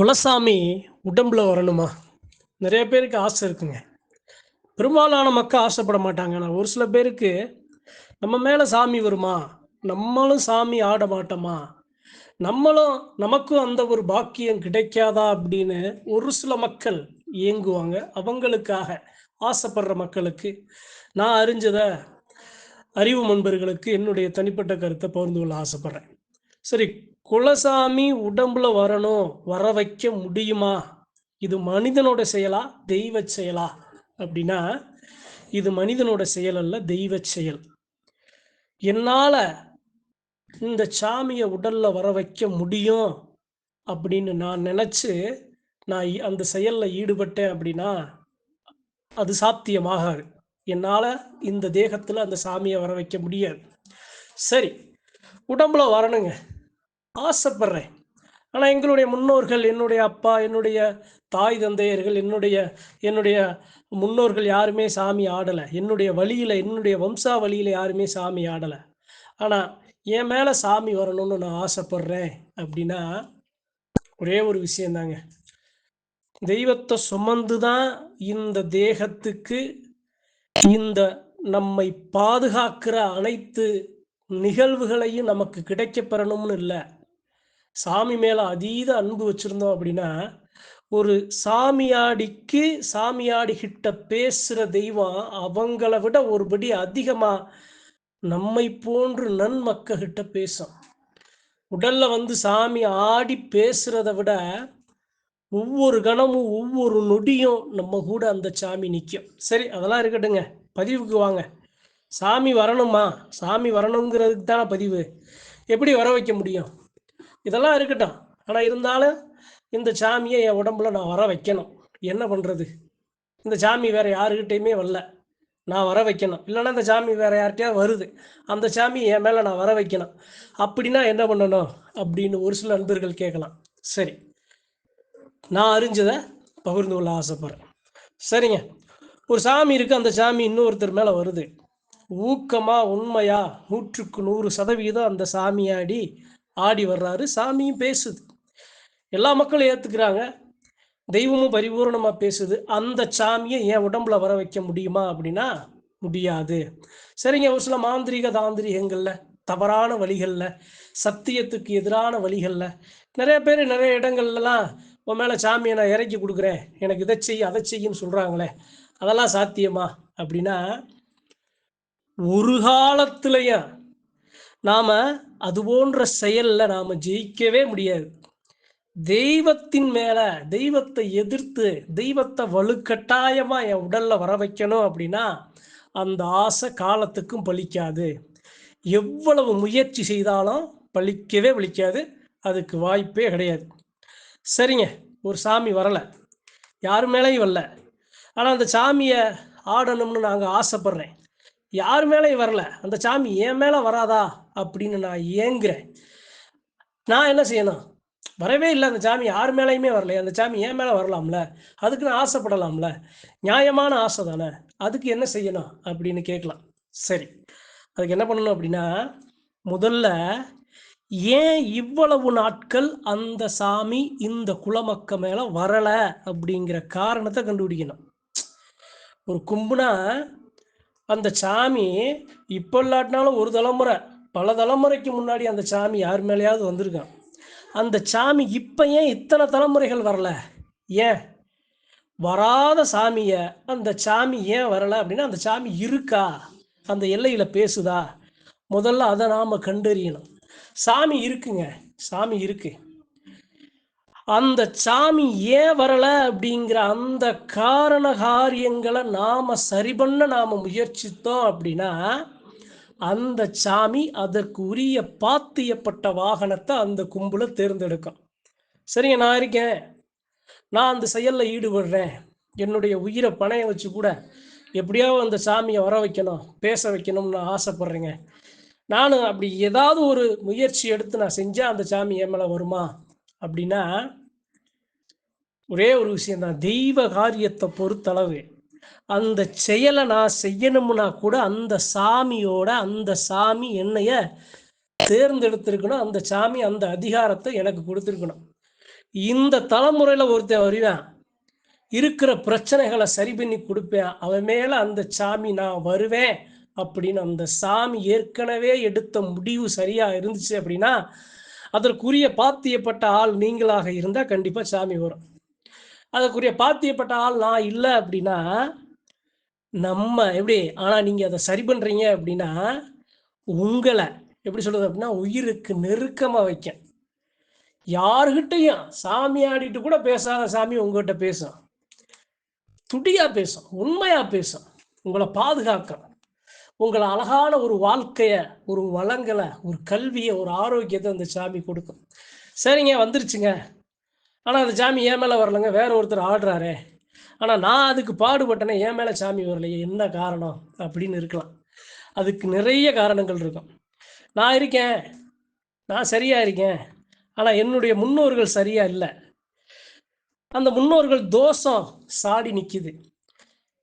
குலசாமி உடம்புல வரணுமா? நிறைய பேருக்கு ஆசை இருக்குங்க. பெரும்பாலான மக்கள் ஆசைப்பட மாட்டாங்க. ஆனால் ஒரு சில பேருக்கு நம்ம மேலே சாமி வருமா? நம்மளும் சாமி ஆட மாட்டோமா? நம்மளும் நமக்கும் அந்த ஒரு பாக்கியம் கிடைக்காதா அப்படின்னு ஒரு சில மக்கள் இயங்குவாங்க அவங்களுக்காக ஆசைப்படுற மக்களுக்கு நான் அறிஞ்சதை அறிவு நண்பர்களுக்கு என்னுடைய தனிப்பட்ட கருத்தை பகிர்ந்து கொள்ள ஆசைப்படுறேன். சரி குலசாமி உடம்புல வரணும் வர வைக்க முடியுமா? இது மனிதனோட செயலா? தெய்வ செயலா? அப்படின்னா இது மனிதனோட செயல் அல்ல தெய்வ செயல். என்னால இந்த சாமியை உடல்ல வர வைக்க முடியும் அப்படின்னு நான் நினைச்சு நான் அந்த செயல்ல ஈடுபட்டேன் அப்படின்னா அது சாத்தியமாகாது. என்னால் இந்த தேகத்தில் அந்த சாமியை வர வைக்க முடியாது. சரி உடம்புல வரணுங்க. ஆசைப்படுறேன். ஆனால் எங்களுடைய முன்னோர்கள் என்னுடைய அப்பா என்னுடைய தாய் தந்தையர்கள் என்னுடைய என்னுடைய முன்னோர்கள் யாருமே சாமி ஆடலை. என்னுடைய வழியில் என்னுடைய வம்சா வழியில் யாருமே சாமி ஆடலை. ஆனால் என் மேலே சாமி வரணும்னு நான் ஆசைப்படுறேன் அப்படின்னா ஒரே ஒரு விஷயந்தாங்க. தெய்வத்தை சுமந்து தான் இந்த தேகத்துக்கு இந்த நம்மை பாதுகாக்கிற அனைத்து நிகழ்வுகளையும் நமக்கு கிடைக்க பெறணும்னு இல்லை. சாமி மேல அதீத அன்பு வச்சிருந்தோம் அப்படின்னா ஒரு சாமியாடிக்கு சாமியாடி கிட்ட பேசுற தெய்வம் அவங்கள விட ஒருபடி அதிகமா நம்மை போன்று நன்மக்க கிட்ட பேசும். உடல்ல வந்து சாமி ஆடி பேசுறத விட ஒவ்வொரு கணமும் ஒவ்வொரு நொடியும் நம்ம கூட அந்த சாமி நிற்கும் சரி அதெல்லாம் இருக்கட்டுங்க பதிவுக்கு வாங்க. சாமி வரணுமா? சாமி வரணுங்கிறதுக்கு தானே பதிவு. எப்படி வர வைக்க முடியும்? இதெல்லாம் இருக்கட்டும். ஆனால் இருந்தாலும் இந்த சாமியை என் உடம்புல நான் வர வைக்கணும். என்ன பண்ணுறது இந்த சாமி வேற யாருக்கிட்டையுமே வரல. நான் வர வைக்கணும். இல்லைன்னா இந்த சாமி வேற யார்கிட்டயா வருது. அந்த சாமி என் மேலே நான் வர வைக்கணும். அப்படின்னா என்ன பண்ணணும்? அப்படின்னு ஒரு சில நண்பர்கள் கேட்கலாம். சரி. நான் அறிஞ்சதை பகிர்ந்து கொள்ள ஆசைப்படுறேன். சரிங்க. ஒரு சாமி இருக்குது அந்த சாமி இன்னொருத்தர் மேலே வருது. ஊக்கமா உண்மையா? நூற்றுக்கு நூறு சதவீதம் அந்த சாமியாடி ஆடி வர்றாரு. சாமியும் பேசுது. எல்லா மக்களும் ஏத்துக்கிறாங்க. தெய்வமும் பரிபூரணமாக பேசுது. அந்த சாமியை என் உடம்புல வர வைக்க முடியுமா அப்படின்னா முடியாது. சரிங்க ஒரு சில மாந்திரீக தாந்திரிகங்கள்ல தவறான வழிகளில் சத்தியத்துக்கு எதிரான வழிகளில் நிறைய பேர் நிறைய இடங்கள்லாம் உன் மேலே சாமியை நான் இறக்கி கொடுக்குறேன். எனக்கு இதை செய்ய அதை செய்யுன்னு சொல்கிறாங்களே அதெல்லாம் சாத்தியமா? அப்படின்னா ஒரு காலத்திலையும் நாம அது போன்ற செயல்ல நாம ஜெயிக்கவே முடியாது. தெய்வத்தின் மேல தெய்வத்தை எதிர்த்து தெய்வத்தை வலுக்கட்டாயமா என் உடல்ல வர வைக்கணும் அப்படின்னா அந்த ஆசை காலத்துக்கும் பலிக்காது. எவ்வளவு முயற்சி செய்தாலும் பலிக்கவே பலிக்காது. அதுக்கு வாய்ப்பே கிடையாது. சரிங்க ஒரு சாமி வரலை. யார் மேலேயும் வரல. ஆனால் அந்த சாமியை ஆடணும்னு நாங்கள் ஆசைப்படுறேன். யார் மேலேயும் வரல? அந்த சாமி என் மேலே வராதா? அப்படின்னு நான் ஏங்குறேன். நான் என்ன செய்யணும்? வரவே இல்லை அந்த சாமி. யார் மேலேயுமே வரல அந்த சாமி என் மேலே வரலாம்ல. அதுக்கு நான் ஆசைப்படலாம்ல. நியாயமான ஆசை தானே. அதுக்கு என்ன செய்யணும்? அப்படின்னு கேட்கலாம். சரி. அதுக்கு என்ன பண்ணணும் அப்படின்னா முதல்ல ஏன் இவ்வளவு நாட்கள் அந்த சாமி இந்த குலமக்க மேலே வரலை? அப்படிங்கிற காரணத்தை கண்டுபிடிக்கணும். ஒரு கும்புனா அந்த சாமி இப்போ இல்லாட்டினாலும் ஒரு தலைமுறை பல தலைமுறைக்கு முன்னாடி அந்த சாமி யார் மேலேயாவது வந்திருக்கான். அந்த சாமி இப்போ ஏன் இத்தனை தலைமுறைகள் வரல? ஏன்? வராத சாமியை அந்த சாமி ஏன் வரலை அப்படின்னா அந்த சாமி இருக்கா? அந்த எல்லையில் பேசுதா? முதல்ல அதை நாம் கண்டறியணும். சாமி இருக்குங்க. சாமி இருக்குது அந்த சாமி ஏன் வரலை அப்படிங்கிற அந்த காரண காரியங்களை நாம் சரி பண்ண நாம் முயற்சித்தோம் அப்படின்னா அந்த சாமி அதற்கு உரிய பாத்தியப்பட்ட வாகனத்தை அந்த கும்பல தேர்ந்தெடுக்கும். சரிங்க நான் இருக்கேன். நான் அந்த செயலில் ஈடுபடுறேன். என்னுடைய உயிரை பணையம் வச்சு கூட எப்படியாவது அந்த சாமியை வர வைக்கணும் பேச வைக்கணும்னு ஆசைப்படுறேங்க. நானும் அப்படி ஏதாவது ஒரு முயற்சி எடுத்து நான் செஞ்சால் அந்த சாமி என் மேலே வருமா அப்படின்னா ஒரே ஒரு விஷயந்தான் தெய்வ காரியத்தை பொறுத்தளவு. அந்த செயலை நான் செய்யணும்னா கூட அந்த சாமியோட அந்த சாமி என்னைய தேர்ந்தெடுத்திருக்கணும். அந்த சாமி அந்த அதிகாரத்தை எனக்கு கொடுத்துருக்கணும். இந்த தலைமுறையில் ஒருத்தன் வருவேன். இருக்கிற பிரச்சனைகளை சரி பண்ணி கொடுப்பேன். அவன் மேலே அந்த சாமி நான் வருவேன் அப்படின்னு அந்த சாமி ஏற்கனவே எடுத்த முடிவு சரியா இருந்துச்சு அப்படின்னா அதற்குரிய பாத்தியப்பட்ட ஆள் நீங்களாக இருந்தால் கண்டிப்பாக சாமி வரும். அதற்குரிய பாத்தியப்பட்ட ஆள் நான் இல்லை அப்படின்னா நம்ம எப்படி ஆனால் நீங்கள் அதை சரி பண்ணுறீங்க அப்படின்னா உங்களை எப்படி சொல்கிறது அப்படின்னா உயிருக்கு நெருக்கமாக வைக்க யாருக்கிட்டையும் சாமி ஆடிட்டு கூட பேசாத சாமி உங்ககிட்ட பேசும். துடியாக பேசும் உண்மையாக பேசும். உங்களை பாதுகாக்கும். உங்களை அழகான ஒரு வாழ்க்கையை ஒரு வளங்களை ஒரு கல்வியை ஒரு ஆரோக்கியத்தை அந்த சாமி கொடுக்கும். சரிங்க வந்துருச்சுங்க. ஆனால் அந்த சாமி என் மேலே வரலங்க. வேற ஒருத்தர் ஆடுறாரே. ஆனால் நான் அதுக்கு பாடுபட்டேனே என் மேலே சாமி வரலையே. என்ன காரணம்? அப்படின்னு இருக்கலாம். அதுக்கு நிறைய காரணங்கள் இருக்கும். நான் இருக்கேன். நான் சரியாக இருக்கேன். ஆனால் என்னுடைய முன்னோர்கள் சரியாக இல்லை. அந்த முன்னோர்கள் தோஷம் சாடி நிற்கிது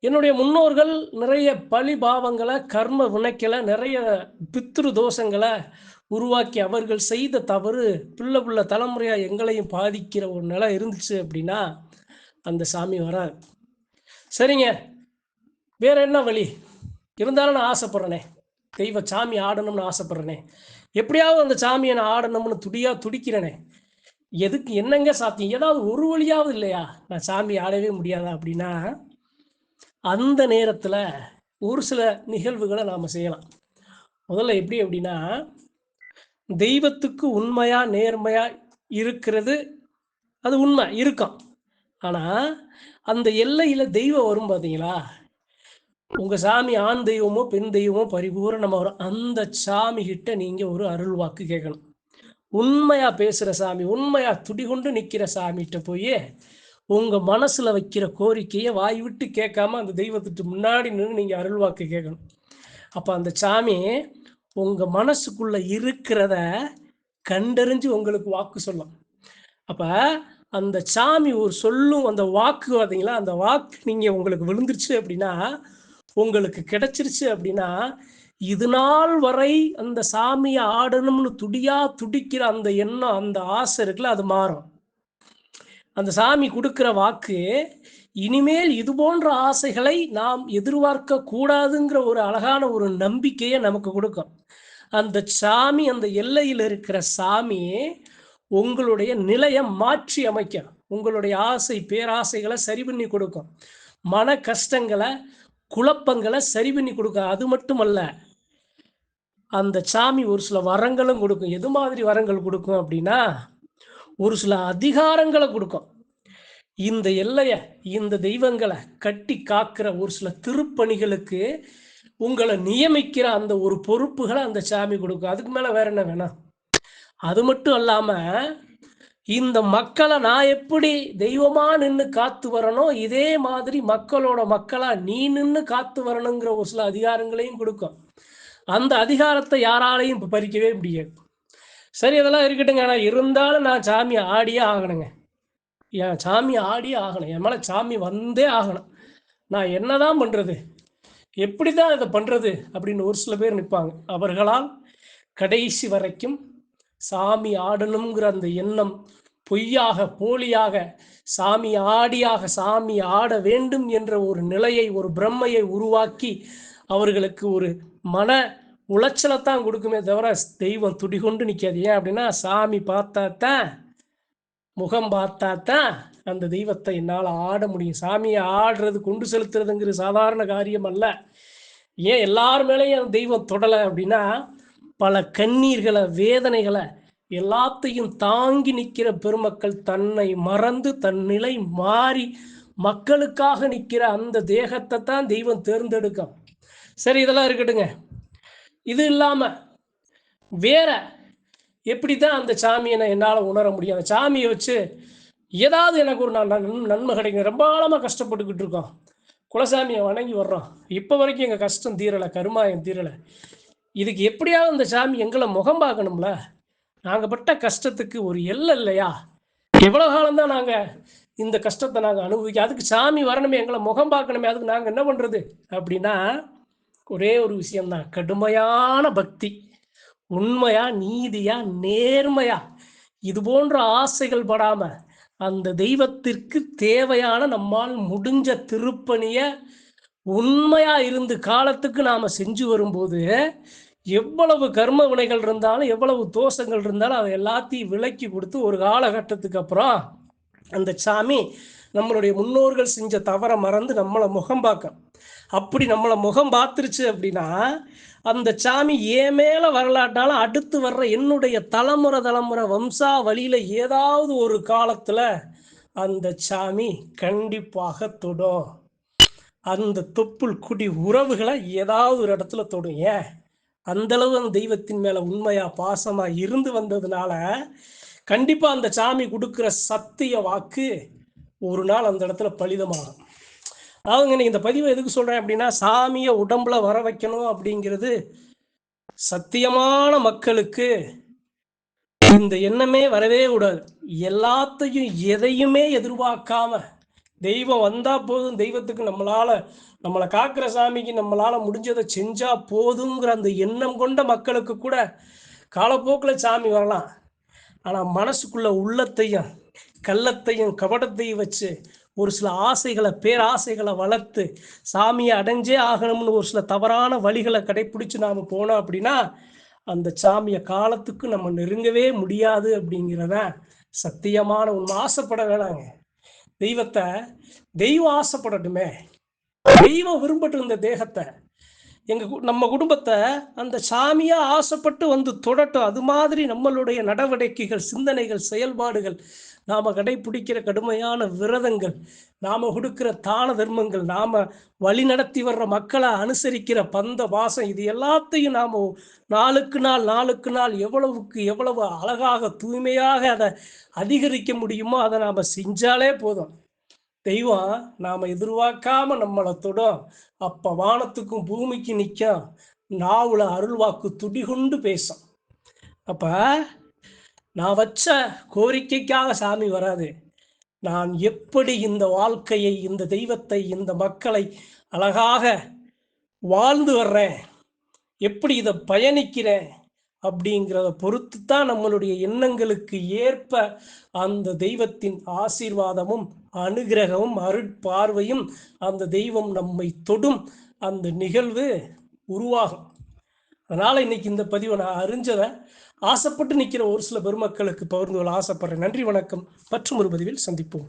என்னுடைய முன்னோர்கள் நிறைய பழி பாவங்களை கர்ம வினைக்கலை நிறைய பித்ரு தோஷங்களை உருவாக்கி அவர்கள் செய்த தவறு பிள்ளை பிள்ளை தலைமுறையாக எங்களையும் பாதிக்கிற ஒரு நிலை இருந்துச்சு அப்படின்னா அந்த சாமி வராது சரிங்க. வேற என்ன வழி? இருந்தாலும் நான் ஆசைப்படுறேனே. தெய்வ சாமி ஆடணும்னு ஆசைப்படுறேனே. எப்படியாவது அந்த சாமியை நான் ஆடணும்னு துடியா துடிக்கிறேனே. எதுக்கு என்னங்க சாத்தியம்? ஏதாவது ஒரு வழியாவது இல்லையா? நான் சாமி ஆடவே முடியாதா அப்படின்னா அந்த நேரத்தில் ஒரு சில நிகழ்வுகளை நாம் செய்யலாம். முதல்ல எப்படி அப்படின்னா தெய்வத்துக்கு உண்மையா நேர்மையா இருக்கிறது அது உண்மை இருக்கும் ஆனால் அந்த எல்லையில் தெய்வம் வரும் பார்த்தீங்களா உங்கள் சாமி ஆண் தெய்வமோ பெண் தெய்வமோ பரிபூரணமாக வரும். அந்த சாமி கிட்ட நீங்கள் ஒரு அருள் வாக்கு கேட்கணும். உண்மையா பேசுகிற சாமி உண்மையா துடிகொண்டு நிற்கிற சாமிகிட்ட போய் உங்க மனசுல வைக்கிற கோரிக்கையை வாய் விட்டு கேட்காம அந்த தெய்வத்துக்கு முன்னாடி நின்று நீங்க அருள் வாக்கு கேட்கணும். அப்ப அந்த சாமி உங்க மனசுக்குள்ள இருக்கிறத கண்டறிஞ்சு உங்களுக்கு வாக்கு சொல்லும் அப்ப அந்த சாமி ஒரு சொல்லும் அந்த வாக்கு பார்த்தீங்களா அந்த வாக்கு நீங்க உங்களுக்கு விழுந்துருச்சு அப்படின்னா உங்களுக்கு கிடைச்சிருச்சு அப்படின்னா இது நாள் வரை அந்த சாமியை ஆடணும்னு துடியா துடிக்கிற அந்த எண்ணம் அந்த ஆசை இருக்குல்ல அது மாறும். அந்த சாமி கொடுக்குற வாக்கு இனிமேல் இது போன்ற ஆசைகளை நாம் எதிர்பார்க்க கூடாதுங்கிற ஒரு அழகான ஒரு நம்பிக்கையை நமக்கு கொடுக்கும். அந்த சாமி அந்த எல்லையில் இருக்கிற சாமி உங்களுடைய நிலையை மாற்றி அமைக்கும். உங்களுடைய ஆசை பேராசைகளை சரி பண்ணி கொடுக்கும். மன கஷ்டங்களை குழப்பங்களை சரி பண்ணி கொடுக்கும். அது மட்டுமல்ல அந்த சாமி ஒரு சில வரங்களும் கொடுக்கும். எது மாதிரி வரங்கள் கொடுக்கும் அப்படின்னா ஒரு சில அதிகாரங்களை கொடுக்கும். இந்த எல்லைய இந்த தெய்வங்களை கட்டி காக்கிற ஒரு சில திருப்பணிகளுக்கு உங்களை நியமிக்கிற அந்த ஒரு பொறுப்புகளை அந்த சாமி கொடுக்கும். அதுக்கு மேல வேற என்ன வேணாம்? அது மட்டும் அல்லாம இந்த மக்களை நான் எப்படி தெய்வமா நின்று காத்து வரணும் இதே மாதிரி மக்களோட மக்களா நீ நின்று காத்து வரணுங்கிற ஒரு சில அதிகாரங்களையும் கொடுக்கும். அந்த அதிகாரத்தை யாராலையும் இப்போ பறிக்கவே முடியாது. சரி அதெல்லாம் இருக்கட்டுங்க. ஆனால் இருந்தாலும் நான் சாமி ஆடியே ஆகணுங்க. என் சாமி ஆடியே ஆகணும். என் மேலே சாமி வந்தே ஆகணும். நான் என்னதான் பண்ணுறது எப்படி தான் இதை பண்ணுறது அப்படின்னு ஒரு சில பேர் நிற்பாங்க அவர்களால் கடைசி வரைக்கும் சாமி ஆடணுங்கிற அந்த எண்ணம் பொய்யாக போலியாக சாமி ஆடியாக சாமி ஆட வேண்டும் என்ற ஒரு நிலையை ஒரு பிரம்மையை உருவாக்கி அவர்களுக்கு ஒரு மன உளைச்சலைத்தான் கொடுக்குமே தவிர தெய்வம் துடிகொண்டு நிற்காது ஏன் அப்படின்னா சாமி பார்த்தா தான் முகம் பார்த்தா தான் அந்த தெய்வத்தை என்னால் ஆட முடியும். சாமியை ஆடுறது கொண்டு செலுத்துறதுங்கிற சாதாரண காரியம் அல்ல. ஏன் எல்லார் மேலேயும் அந்த தெய்வம் தொடலை அப்படின்னா பல கண்ணீர்களை வேதனைகளை எல்லாத்தையும் தாங்கி நிற்கிற பெருமக்கள் தன்னை மறந்து தன் நிலை மாறி மக்களுக்காக நிற்கிற அந்த தேகத்தை தான் தெய்வம் தேர்ந்தெடுக்கும். சரி இதெல்லாம் இருக்கட்டுங்க. இது இல்லாமல் வேற எப்படி தான் அந்த சாமியை நான் என்னால் உணர முடியும்? அந்த சாமியை வச்சு ஏதாவது எனக்கு ஒரு நான் நன்- நன்மை கிடைக்கும். ரொம்ப ஆழமாக கஷ்டப்பட்டுக்கிட்டு இருக்கோம். குலசாமியை வணங்கி வர்றோம். இப்போ வரைக்கும் எங்கள் கஷ்டம் தீரலை கருமாயம் தீரலை. இதுக்கு எப்படியாவது அந்த சாமி எங்களை முகம் பார்க்கணும்ல? நாங்கள் பட்ட கஷ்டத்துக்கு ஒரு எல்லை இல்லையா? எவ்வளோ காலம்தான் நாங்கள் இந்த கஷ்டத்தை நாங்கள் அனுபவிக்க அதுக்கு சாமி வரணுமே எங்களை முகம் பார்க்கணுமே அதுக்கு நாங்கள் என்ன பண்ணுறது அப்படின்னா ஒரே ஒரு விஷயம்தான். கடுமையான பக்தி. உண்மையா நீதியா நேர்மையா? இது போன்ற ஆசைகள் படாம அந்த தெய்வத்திற்கு தேவையான நம்மால் முடிஞ்ச திருப்பணிய உண்மையா இருந்து காலத்துக்கு நாம செஞ்சு வரும்போது எவ்வளவு கர்ம வினைகள் இருந்தாலும் எவ்வளவு தோஷங்கள் இருந்தாலும் அதை எல்லாத்தையும் விலக்கி கொடுத்து ஒரு காலகட்டத்துக்கு அப்புறம் அந்த சாமி நம்மளுடைய முன்னோர்கள் செஞ்ச தவறை மறந்து நம்மளை முகம் பார்க்க. அப்படி நம்மளை முகம் பார்த்துருச்சு அப்படின்னா அந்த சாமி ஏன் மேல வரலாட்டாலும் அடுத்து வர்ற என்னுடைய தலைமுறை தலைமுறை வம்சா வழியில ஏதாவது ஒரு காலத்துல அந்த சாமி கண்டிப்பாக தொடும். அந்த தொப்புள் குடி உறவுகளை ஏதாவது ஒரு இடத்துல தொடும். ஏன்? அந்த அளவு அந்த தெய்வத்தின் மேல உண்மையா பாசமா இருந்து வந்ததுனால கண்டிப்பா அந்த சாமி கொடுக்குற சத்திய வாக்கு ஒரு நாள் அந்த இடத்துல பலிதமாகும். அதாவதுங்க நீ இந்த பதிவை எதுக்கு சொல்கிறேன் அப்படின்னா சாமியை உடம்புல வர வைக்கணும் அப்படிங்கிறது சத்தியமான மக்களுக்கு இந்த எண்ணமே வரவே கூடாது. எல்லாத்தையும் எதையுமே எதிர்பார்க்காம தெய்வம் வந்தா போதும். தெய்வத்துக்கு நம்மளால நம்மளை காக்கிற சாமிக்கு நம்மளால முடிஞ்சதை செஞ்சா போதுங்கிற அந்த எண்ணம் கொண்ட மக்களுக்கு கூட காலப்போக்கில் சாமி வரலாம். ஆனால் மனசுக்குள்ள உள்ளத்தையும் கள்ளத்தையும் கபடத்தையும் வச்சு ஒரு சில ஆசைகளை பேராசைகளை வளர்த்து சாமியை அடைஞ்சே ஆகணும்னு ஒரு சில தவறான வழிகளை கடைப்பிடிச்சு நாம் போனோம் அப்படின்னா அந்த சாமியை காலத்துக்கு நம்ம நெருங்கவே முடியாது அப்படிங்கிறத சத்தியமான உண்மை. ஆசைப்பட வேணாங்க. தெய்வத்தை தெய்வம் ஆசைப்படட்டுமே. தெய்வம் விரும்பட்டு இருந்த தேகத்தை எங்க கு- நம்ம குடும்பத்தை அந்த சாமியா ஆசைப்பட்டு வந்து தொடட்டும். அது மாதிரி நம்மளுடைய நடவடிக்கைகள் சிந்தனைகள் செயல்பாடுகள் நாம் கடைபிடிக்கிற கடுமையான விரதங்கள் நாம் கொடுக்கிற தான தர்மங்கள் நாம் வழி நடத்தி வர்ற மக்களை அனுசரிக்கிற பந்த வாசம் இது எல்லாத்தையும் நாம் நாளுக்கு நாள் நாளுக்கு நாள் எவ்வளவுக்கு எவ்வளவு அழகாக தூய்மையாக அதை அதிகரிக்க முடியுமோ அதை நாம் செஞ்சாலே போதும். தெய்வம் நாம் எதிர்பார்க்காம நம்மளை தொடும். அப்போ வானத்துக்கும் பூமிக்கு நிற்கும் நாவில் அருள்வாக்கு துடிகுண்டு பேசும். அப்போ நான் வச்ச கோரிக்கைக்காக சாமி வராது. நான் எப்படி இந்த வாழ்க்கையை இந்த தெய்வத்தை இந்த மக்களை அழகாக வாழ்ந்து வர்றேன்? எப்படி இதை பயணிக்கிறேன்? அப்படிங்கிறத பொறுத்து தான் நம்மளுடைய எண்ணங்களுக்கு ஏற்ப அந்த தெய்வத்தின் ஆசீர்வாதமும் அனுகிரகமும் அருட்பார்வையும் அந்த தெய்வம் நம்மை தொடும் அந்த நிகழ்வு உருவாகும். அதனால் இன்னைக்கு இந்த பதிவை நான் அறிஞ்சதை ஆசைப்பட்டு நிற்கிற ஒரு சில பெருமக்களுக்கு பகிர்ந்து கொள்ள ஆசைப்படுறேன். நன்றி வணக்கம். மற்றும் ஒரு பதிவில் சந்திப்போம்.